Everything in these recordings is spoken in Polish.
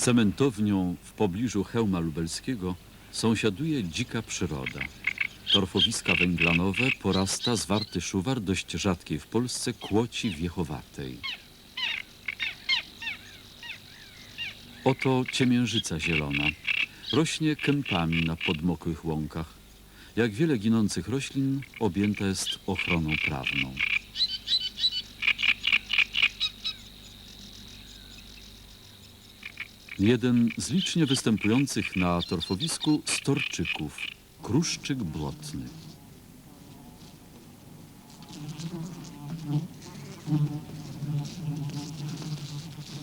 Cementownią w pobliżu hełma lubelskiego sąsiaduje dzika przyroda. Torfowiska węglanowe porasta zwarty szuwar dość rzadkiej w Polsce kłoci wiechowatej. Oto ciemiężyca zielona. Rośnie kępami na podmokłych łąkach. Jak wiele ginących roślin objęta jest ochroną prawną. Jeden z licznie występujących na torfowisku storczyków, kruszczyk błotny.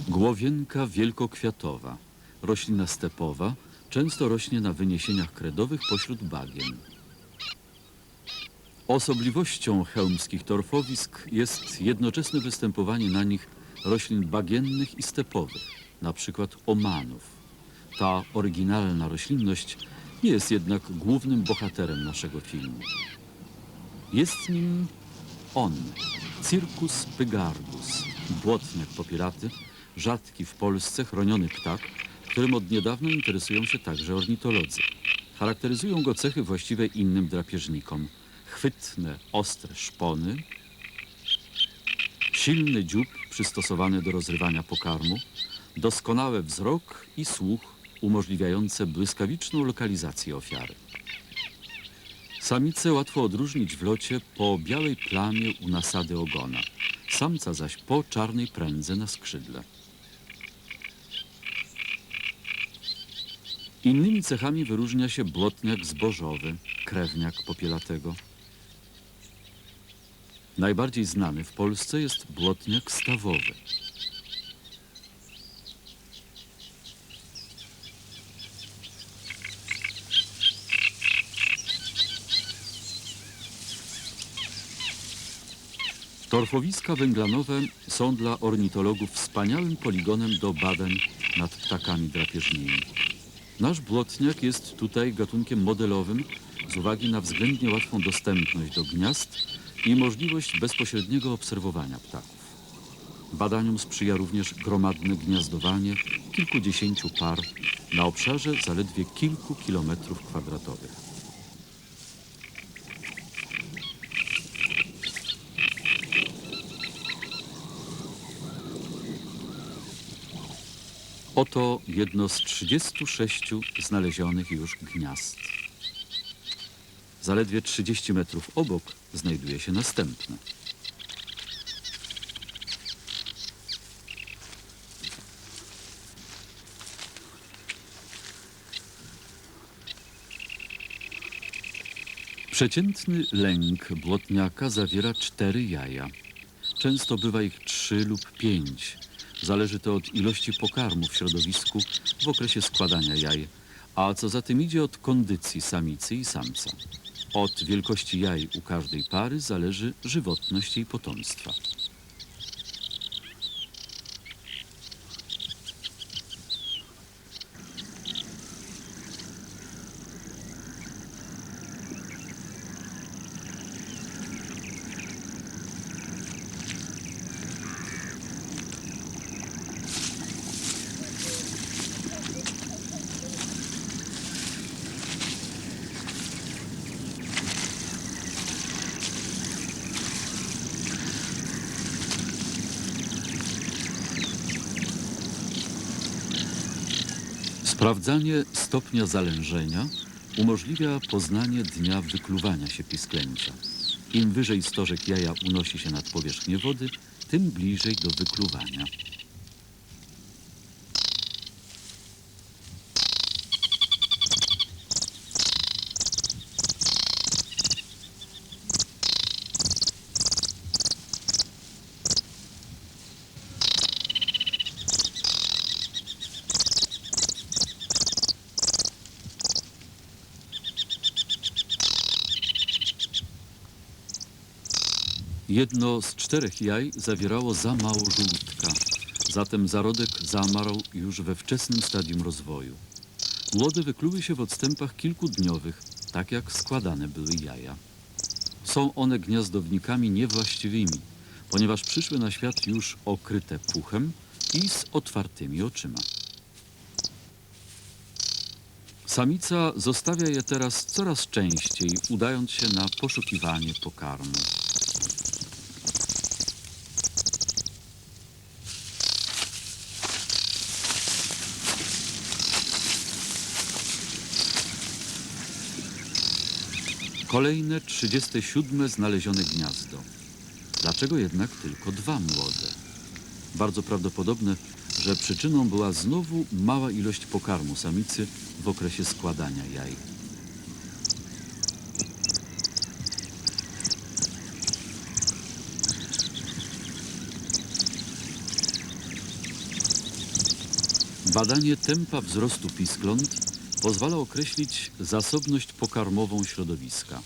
Głowienka wielkokwiatowa, roślina stepowa, często rośnie na wyniesieniach kredowych pośród bagien. Osobliwością chełmskich torfowisk jest jednoczesne występowanie na nich roślin bagiennych i stepowych, na przykład omanów. Ta oryginalna roślinność nie jest jednak głównym bohaterem naszego filmu. Jest nim on, Circus pygardus, błotniak popieraty, rzadki w Polsce chroniony ptak, którym od niedawna interesują się także ornitolodzy. Charakteryzują go cechy właściwe innym drapieżnikom. Chwytne, ostre szpony, silny dziób przystosowany do rozrywania pokarmu, doskonały wzrok i słuch umożliwiające błyskawiczną lokalizację ofiary. Samice łatwo odróżnić w locie po białej plamie u nasady ogona, samca zaś po czarnej prędze na skrzydle. Innymi cechami wyróżnia się blotniak zbożowy, krewniak popielatego. Najbardziej znany w Polsce jest blotniak stawowy. Torfowiska węglanowe są dla ornitologów wspaniałym poligonem do badań nad ptakami drapieżnymi. Nasz blotniak jest tutaj gatunkiem modelowym z uwagi na względnie łatwą dostępność do gniazd i możliwość bezpośredniego obserwowania ptaków. Badaniom sprzyja również gromadne gniazdowanie kilkudziesięciu par na obszarze zaledwie kilku kilometrów kwadratowych. Oto jedno z 36 znalezionych już gniazd. Zaledwie 30 metrów obok znajduje się następne. Przeciętny lęk błotniaka zawiera cztery jaja. Często bywa ich trzy lub pięć. Zależy to od ilości pokarmu w środowisku w okresie składania jaj, a co za tym idzie od kondycji samicy i samca. Od wielkości jaj u każdej pary zależy żywotność jej potomstwa. Sprawdzanie stopnia zalężenia umożliwia poznanie dnia wykluwania się pisklęcia. Im wyżej stożek jaja unosi się nad powierzchnię wody, tym bliżej do wykluwania. Jedno z czterech jaj zawierało za mało żółtka, zatem zarodek zamarł już we wczesnym stadium rozwoju. Młode wykluły się w odstępach kilkudniowych, tak jak składane były jaja. Są one gniazdownikami niewłaściwymi, ponieważ przyszły na świat już okryte puchem i z otwartymi oczyma. Samica zostawia je teraz coraz częściej, udając się na poszukiwanie pokarmu. Kolejne 37 znalezione gniazdo. Dlaczego jednak tylko dwa młode? Bardzo prawdopodobne, że przyczyną była znowu mała ilość pokarmu samicy w okresie składania jaj. Badanie tempa wzrostu piskląt pozwala określić zasobność pokarmową środowiska.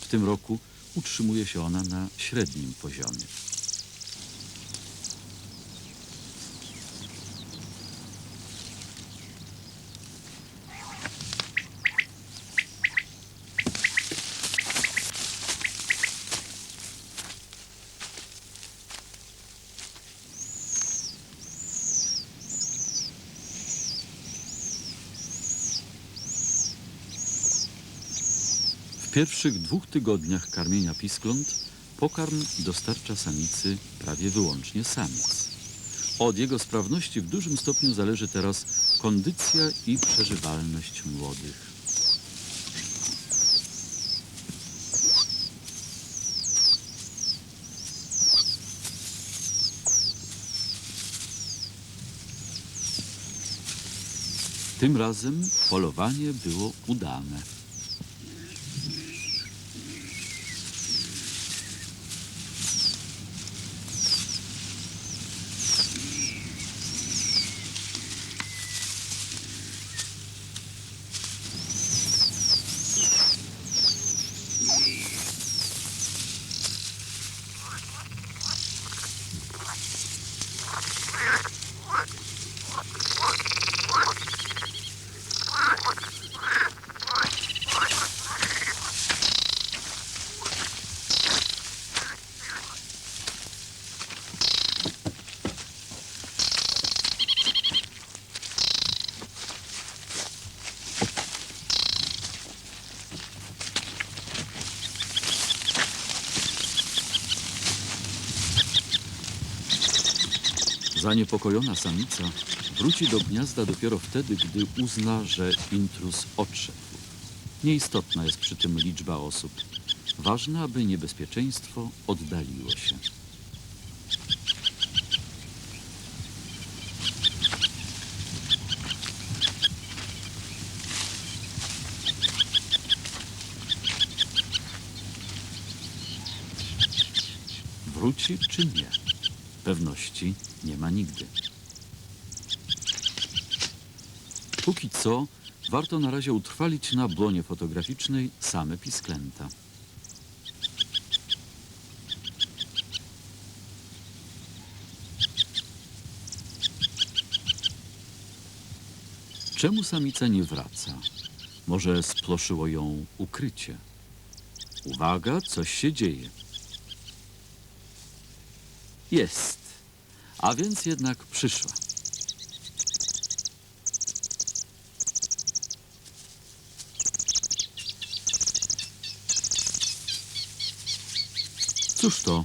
W tym roku utrzymuje się ona na średnim poziomie. Pierwszych dwóch tygodniach karmienia piskląt pokarm dostarcza samicy prawie wyłącznie samiec. Od jego sprawności w dużym stopniu zależy teraz kondycja i przeżywalność młodych. Tym razem polowanie było udane. Zaniepokojona samica wróci do gniazda dopiero wtedy, gdy uzna, że intruz odszedł. Nieistotna jest przy tym liczba osób. Ważne, aby niebezpieczeństwo oddaliło się. Wróci czy nie? Pewności nie ma nigdy. Póki co warto na razie utrwalić na błonie fotograficznej same pisklęta. Czemu samica nie wraca? Może sploszyło ją ukrycie? Uwaga, coś się dzieje. Jest. A więc jednak przyszła. Cóż to?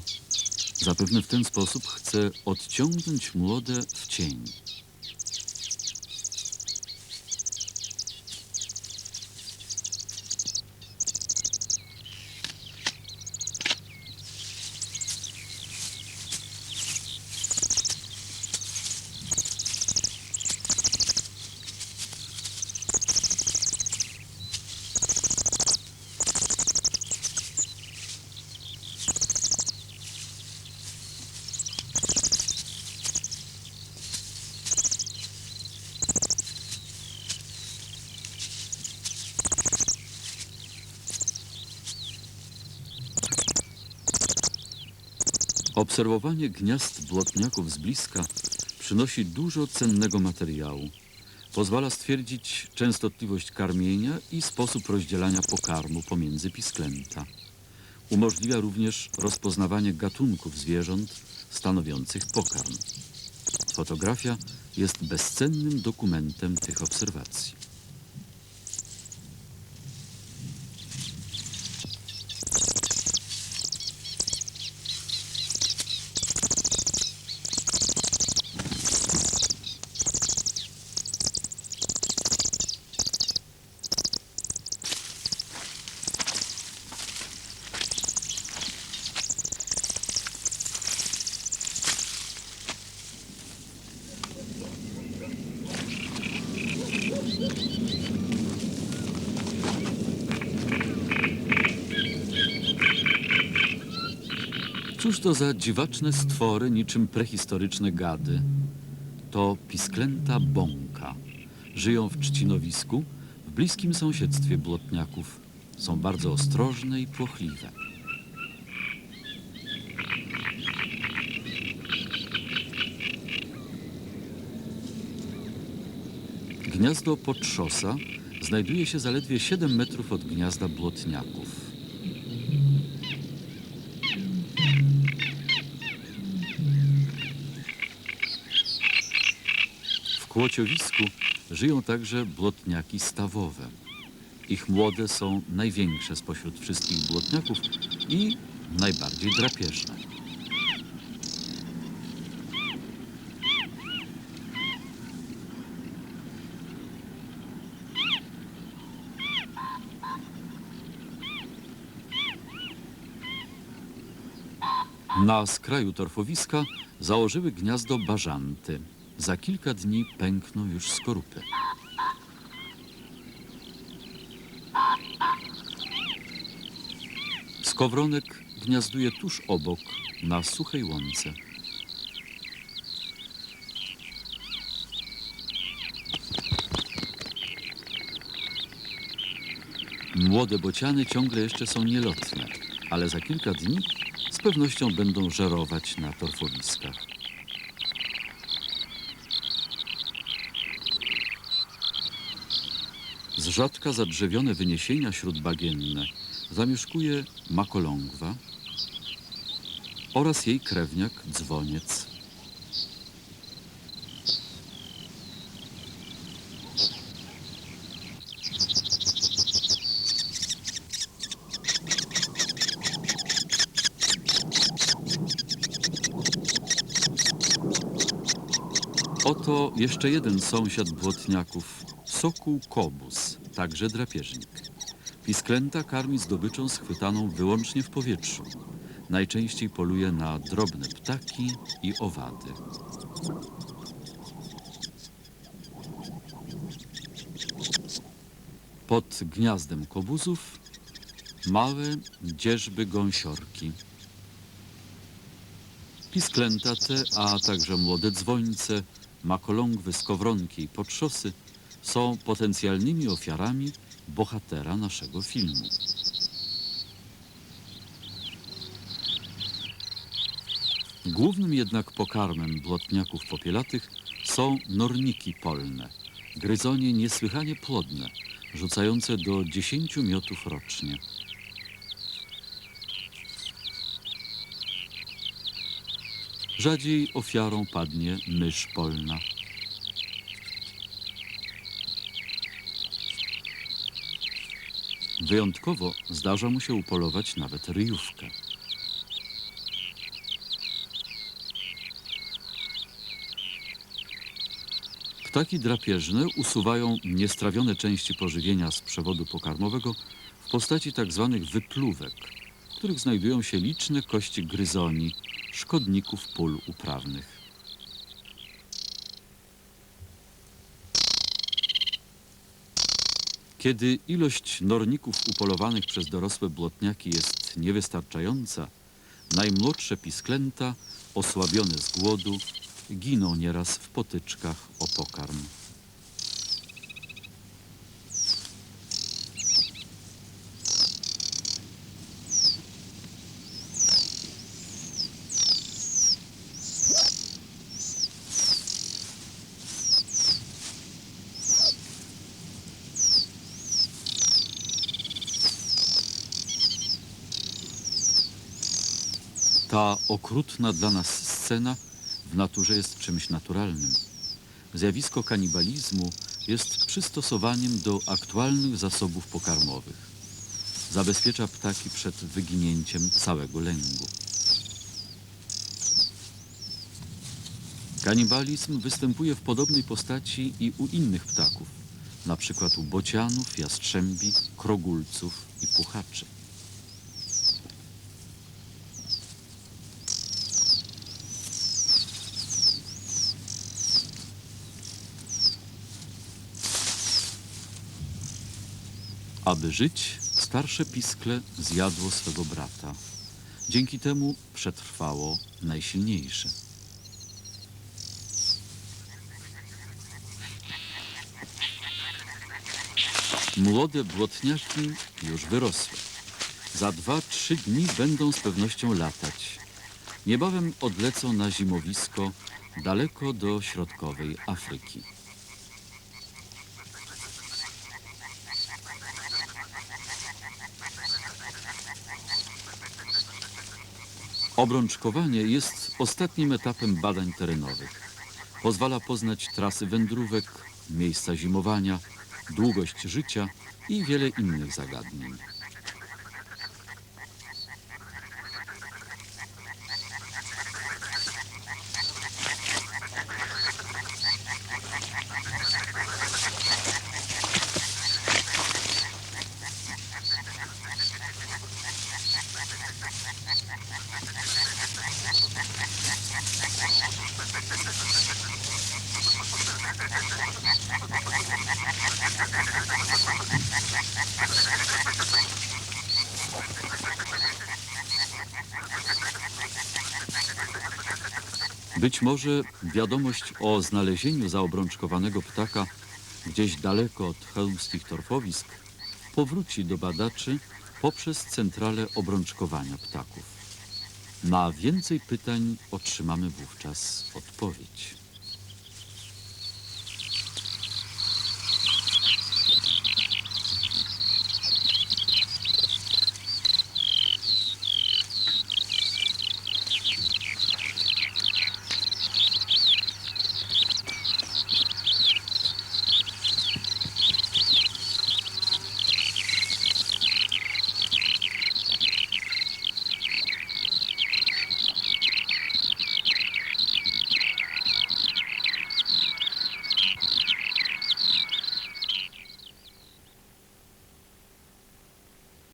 Zapewne w ten sposób chce odciągnąć młode w cień. Obserwowanie gniazd błotniaków z bliska przynosi dużo cennego materiału. Pozwala stwierdzić częstotliwość karmienia i sposób rozdzielania pokarmu pomiędzy pisklęta. Umożliwia również rozpoznawanie gatunków zwierząt stanowiących pokarm. Fotografia jest bezcennym dokumentem tych obserwacji. Cóż to za dziwaczne stwory, niczym prehistoryczne gady? To pisklęta bąka. Żyją w trzcinowisku, w bliskim sąsiedztwie blotniaków. Są bardzo ostrożne i płochliwe. Gniazdo potrzosa znajduje się zaledwie 7 metrów od gniazda błotniaków. W kłociowisku żyją także blotniaki stawowe. Ich młode są największe spośród wszystkich blotniaków i najbardziej drapieżne. Na skraju torfowiska założyły gniazdo bażanty. Za kilka dni pękną już skorupy. Skowronek gniazduje tuż obok, na suchej łące. Młode bociany ciągle jeszcze są nielotne, ale za kilka dni z pewnością będą żerować na torfowiskach. Z rzadka zadrzewione wyniesienia śródbagienne zamieszkuje makolągwa oraz jej krewniak dzwoniec. Oto jeszcze jeden sąsiad błotniaków, sokół kobus, także drapieżnik. Pisklęta karmi zdobyczą schwytaną wyłącznie w powietrzu. Najczęściej poluje na drobne ptaki i owady. Pod gniazdem kobuzów małe dzierżby gąsiorki. Pisklęta te, a także młode dzwońce, makolągwy, skowronki i potrzosy są potencjalnymi ofiarami bohatera naszego filmu. Głównym jednak pokarmem blotniaków popielatych są norniki polne, gryzonie niesłychanie plodne, rzucające do 10 miotów rocznie. Rzadziej ofiarą padnie mysz polna. Wyjątkowo zdarza mu się upolować nawet ryjówkę. Ptaki drapieżne usuwają niestrawione części pożywienia z przewodu pokarmowego w postaci tzw. wypluwek, w których znajdują się liczne kości gryzoni, szkodników pól uprawnych. Kiedy ilość norników upolowanych przez dorosłe blotniaki jest niewystarczająca, najmłodsze pisklęta, osłabione z głodu, giną nieraz w potyczkach o pokarm. Ta okrutna dla nas scena w naturze jest czymś naturalnym. Zjawisko kanibalizmu jest przystosowaniem do aktualnych zasobów pokarmowych. Zabezpiecza ptaki przed wyginięciem całego lęgu. Kanibalizm występuje w podobnej postaci i u innych ptaków, przykład u bocianów, jastrzębi, krogulców i puchaczy. Aby żyć, starsze piskle zjadło swego brata. Dzięki temu przetrwało najsilniejsze. Młode błotniaki już wyrosły. Za dwa, trzy dni będą z pewnością latać. Niebawem odlecą na zimowisko daleko do środkowej Afryki. Obrączkowanie jest ostatnim etapem badań terenowych. Pozwala poznać trasy wędrówek, miejsca zimowania, długość życia i wiele innych zagadnień. Być może wiadomość o znalezieniu zaobrączkowanego ptaka gdzieś daleko od chełmskich torfowisk powróci do badaczy poprzez centralę obrączkowania ptaków. Na więcej pytań otrzymamy wówczas odpowiedź.